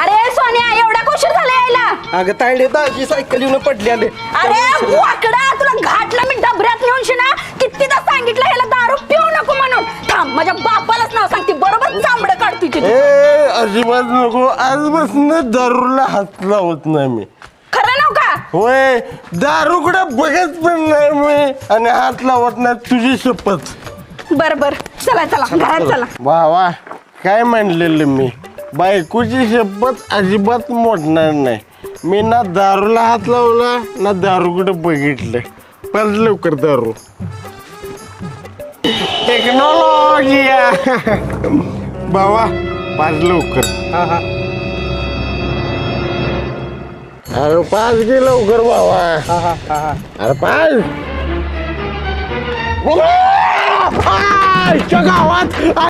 अरे सोन्या एवढा उशीर झाला यायला. अगं तायडे दाजी सायकल येऊन पडली आले अरे वाकडा तुला घाटला मी डबऱ्यात नेऊन शिना कितीदा सांगितलं ह्याला दारू पिऊ नको म्हणून. थांब माझ्या बापालाच नाव सांगते बरोबर चांबडं काढतोय तुझी ए अजिबात नको आजपासून दारूला हात लावत नाही मी. खरं नाव का? होय दारूकडे बघत पण नाही मी आणि हात लावत नाही तुझी शपथ. बर बर. चला चला. घरात चला. वा वा. काय म्हणलेलं मी? बायकोची शपथ अजिबात मोडणार नाही. मी ना दारूला हात लावला ना दारूकडे बघितलं. पाच लवकर दारू. टेक्नॉलॉजी बाबा पाच लवकर. हा हा. अरे पाच घे लवकर बाबा अरे पाच! आईच्या गावात